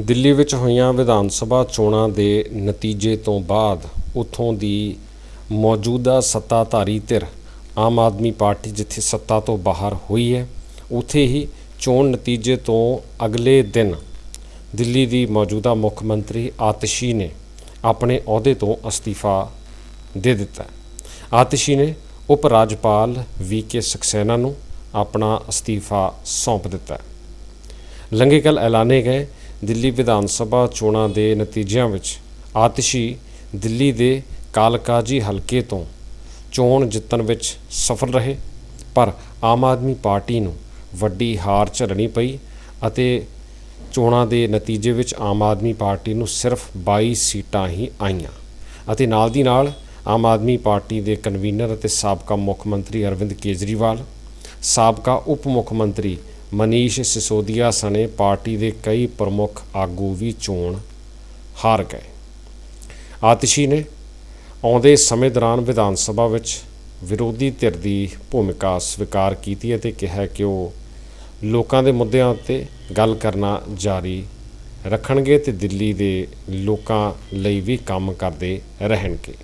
ਦਿੱਲੀ ਵਿੱਚ ਹੋਈਆਂ ਵਿਧਾਨ ਸਭਾ ਚੋਣਾਂ ਦੇ ਨਤੀਜੇ ਤੋਂ ਬਾਅਦ ਉੱਥੋਂ ਦੀ ਮੌਜੂਦਾ ਸੱਤਾਧਾਰੀ ਧਿਰ ਆਮ ਆਦਮੀ ਪਾਰਟੀ ਜਿੱਥੇ ਸੱਤਾ ਤੋਂ ਬਾਹਰ ਹੋਈ ਹੈ, ਉੱਥੇ ਹੀ ਚੋਣ ਨਤੀਜੇ ਤੋਂ ਅਗਲੇ ਦਿਨ ਦਿੱਲੀ ਦੀ ਮੌਜੂਦਾ ਮੁੱਖ ਮੰਤਰੀ ਆਤਸ਼ੀ ਨੇ ਆਪਣੇ ਅਹੁਦੇ ਤੋਂ ਅਸਤੀਫਾ ਦੇ ਦਿੱਤਾ ਹੈ। ਆਤਸ਼ੀ ਨੇ ਉਪ ਰਾਜਪਾਲ ਵੀ ਕੇ ਸਕਸੈਨਾ ਨੂੰ ਆਪਣਾ ਅਸਤੀਫਾ ਸੌਂਪ ਦਿੱਤਾ ਹੈ ਲੰਘੇ ਕੱਲ ਐਲਾਨੇ ਗਏ ਦਿੱਲੀ ਵਿਧਾਨ ਸਭਾ ਚੋਣਾਂ ਦੇ ਨਤੀਜਿਆਂ ਵਿੱਚ ਆਤਸ਼ੀ ਦਿੱਲੀ ਦੇ ਕਾਲਕਾਜੀ ਹਲਕੇ ਤੋਂ ਚੋਣ ਜਿੱਤਣ ਵਿੱਚ ਸਫਲ ਰਹੇ, ਪਰ ਆਮ ਆਦਮੀ ਪਾਰਟੀ ਨੂੰ ਵੱਡੀ ਹਾਰ ਝੱਲਣੀ ਪਈ ਅਤੇ ਚੋਣਾਂ ਦੇ ਨਤੀਜੇ ਵਿੱਚ ਆਮ ਆਦਮੀ ਪਾਰਟੀ ਨੂੰ ਸਿਰਫ 22 ਸੀਟਾਂ ਹੀ ਆਈਆਂ ਅਤੇ ਨਾਲ ਦੀ ਨਾਲ ਆਮ ਆਦਮੀ ਪਾਰਟੀ ਦੇ ਕਨਵੀਨਰ ਅਤੇ ਸਾਬਕਾ ਮੁੱਖ ਮੰਤਰੀ ਅਰਵਿੰਦ ਕੇਜਰੀਵਾਲ, ਸਾਬਕਾ ਉਪ ਮੁੱਖ ਮੰਤਰੀ ਮਨੀਸ਼ ਸਿਸੋਦੀਆ ਸਣੇ ਪਾਰਟੀ ਦੇ ਕਈ ਪ੍ਰਮੁੱਖ ਆਗੂ ਵੀ ਚੋਣ ਹਾਰ ਗਏ। ਆਤਿਸ਼ੀ ਨੇ ਆਉਂਦੇ ਸਮੇਂ ਦੌਰਾਨ ਵਿਧਾਨ ਸਭਾ ਵਿੱਚ ਵਿਰੋਧੀ ਧਿਰ ਦੀ ਭੂਮਿਕਾ ਸਵੀਕਾਰ ਕੀਤੀ ਅਤੇ ਕਿਹਾ ਕਿ ਉਹ ਲੋਕਾਂ ਦੇ ਮੁੱਦਿਆਂ ਉੱਤੇ ਗੱਲ ਕਰਨਾ ਜਾਰੀ ਰੱਖਣਗੇ ਤੇ ਦਿੱਲੀ ਦੇ ਲੋਕਾਂ ਲਈ ਵੀ ਕੰਮ ਕਰਦੇ ਰਹਿਣਗੇ।